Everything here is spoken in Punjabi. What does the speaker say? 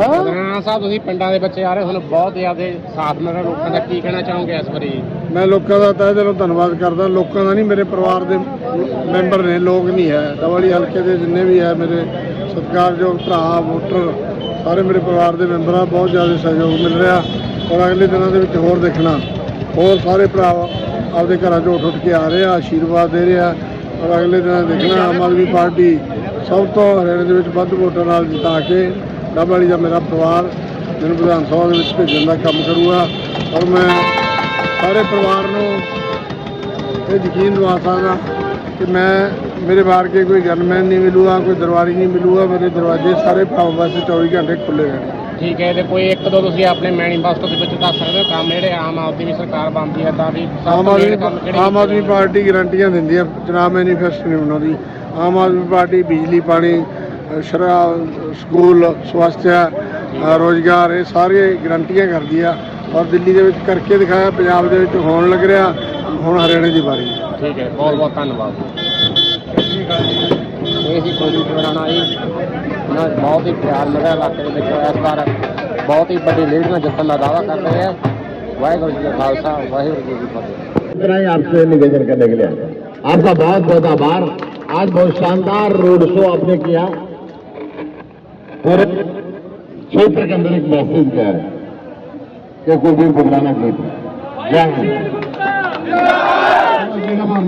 ਰਾਣਾ ਸਾਹਿਬ ਤੁਸੀਂ ਪਿੰਡਾਂ ਦੇ ਬੱਚੇ ਆ ਰਹੇ ਤੁਹਾਨੂੰ ਬਹੁਤ ਜ਼ਿਆਦਾ ਸਾਥ ਮਿਲ ਰਿਹਾ। ਲੋਕਾਂ ਦਾ ਕੀ ਕਹਿਣਾ ਚਾਹੋਗੇ ਇਸ ਵਾਰੀ? ਮੈਂ ਲੋਕਾਂ ਦਾ ਤਹਿ ਦਿਲੋਂ ਧੰਨਵਾਦ ਕਰਦਾ। ਲੋਕਾਂ ਦਾ ਨਹੀਂ ਮੇਰੇ ਪਰਿਵਾਰ ਦੇ ਮੈਂਬਰ ਨੇ ਲੋਕ ਨਹੀਂ ਹੈ। ਦਵਾਲੀ ਹਲਕੇ ਦੇ ਜਿੰਨੇ ਵੀ ਹੈ ਮੇਰੇ ਸਤਿਕਾਰਯੋਗ ਭਰਾ ਵੋਟਰ ਸਾਰੇ ਮੇਰੇ ਪਰਿਵਾਰ ਦੇ ਮੈਂਬਰ ਬਹੁਤ ਜ਼ਿਆਦਾ ਸਹਿਯੋਗ ਮਿਲ ਰਿਹਾ। ਔਰ ਅਗਲੇ ਦਿਨਾਂ ਦੇ ਵਿੱਚ ਹੋਰ ਦੇਖਣਾ। ਹੋਰ ਸਾਰੇ ਭਰਾ ਆਪਦੇ ਘਰਾਂ 'ਚੋਂ ਉੱਠ ਉੱਠ ਕੇ ਆ ਰਹੇ ਆ ਆਸ਼ੀਰਵਾਦ ਦੇ ਰਹੇ ਆ। ਔਰ ਅਗਲੇ ਦਿਨਾਂ ਦੇਖਣਾ ਆਮ ਆਦਮੀ ਪਾਰਟੀ ਸਭ ਤੋਂ ਹਰਿਆਣੇ ਦੇ ਵਿੱਚ ਵੱਧ ਵੋਟਾਂ ਨਾਲ ਜਿਤਾ ਕੇ ਡੱਬਵਾਲੀ ਦਾ ਮੇਰਾ ਪਰਿਵਾਰ ਮੈਨੂੰ ਵਿਧਾਨ ਸਭਾ ਦੇ ਵਿੱਚ ਭੇਜਣ ਦਾ ਕੰਮ ਕਰੂਗਾ। ਔਰ ਮੈਂ ਸਾਰੇ ਪਰਿਵਾਰ ਨੂੰ ਇਹ ਯਕੀਨ ਦਿਵਾ ਸਕਦਾ ਕਿ ਮੈਂ ਮੇਰੇ ਬਾਹਰ ਕੇ ਕੋਈ ਗਨਮੈਨ ਨਹੀਂ ਮਿਲੂਗਾ ਕੋਈ ਦਰਬਾਰੀ ਨਹੀਂ ਮਿਲੂਗਾ ਮੇਰੇ ਦਰਵਾਜ਼ੇ ਸਾਰੇ ਭਾਵ ਵਾਸਤੇ 24 ਘੰਟੇ ਖੁੱਲੇ ਰਹਿਣੇ। ਠੀਕ ਹੈ ਤੇ ਕੋਈ ਇੱਕ ਦੋ ਤੁਸੀਂ ਆਪਣੇ ਮੈਨੀਫੈਸਟੋ ਦੇ ਵਿੱਚ ਦੱਸ ਸਕਦੇ ਹੋ ਕੰਮ ਜਿਹੜੇ ਆਮ ਆਦਮੀ ਦੀ ਸਰਕਾਰ ਬਣਦੀ ਹੈ ਤਾਂ ਵੀ ਆਮ ਆਦਮੀ ਆਮ ਆਦਮੀ ਪਾਰਟੀ ਗਰੰਟੀਆਂ ਦਿੰਦੀ ਹੈ ਜਨਾਬ ਮੈਨੀਫੈਸਟੋ ਨਹੀਂ ਉਹਨਾਂ ਦੀ। ਆਮ ਆਦਮੀ ਪਾਰਟੀ ਬਿਜਲੀ ਪਾਣੀ ਸ਼ਰਾਬ ਸਕੂਲ ਸਵਾਸਥਿਆ ਅ, ਰੋਜ਼ਗਾਰ ਇਹ ਸਾਰੇ ਗਰੰਟੀਆਂ ਕਰਦੀ ਆ ਔਰ ਦਿੱਲੀ ਦੇ ਵਿੱਚ ਕਰਕੇ ਦਿਖਾਇਆ ਪੰਜਾਬ ਦੇ ਵਿੱਚ ਹੋਣ ਲੱਗ ਰਿਹਾ ਹੁਣ ਹਰਿਆਣੇ ਦੀ ਵਾਰੀ ਹੈ ਠੀਕ ਹੈ ਬਹੁਤ ਬਹੁਤ ਧੰਨਵਾਦ ਇਹ ਸੀ ਕੁਲਦੀਪ ਰਾਣਾ ਜੀ ਉਹਨਾਂ ਨੇ ਬਹੁਤ ਹੀ ਪਿਆਰ ਮਿਲਿਆ ਇਲਾਕੇ ਦੇ ਵਿੱਚ ਇਸ ਵਾਰ ਬਹੁਤ ਹੀ ਵੱਡੀ ਲੀਡਰਾਂ ਜਿੱਤਣ ਦਾ ਦਾਅਵਾ ਕਰ ਰਹੇ ਆ ਵਾਹਿਗੁਰੂ ਜੀ ਕਾ ਖਾਲਸਾ ਵਾਹਿਗੁਰੂ ਜੀ ਕੀ ਫਤਿਹ इतना ही आपसे निवेदन करने के लिए आए हैं। आपका बहुत बहुत आभार आज बहुत शानदार रोड शो आपने किया पूरे क्षेत्र के अंदर एक मैसेज गया है कि कोई भी बुलाना कोई नहीं। जय हिंद जिंदाबाद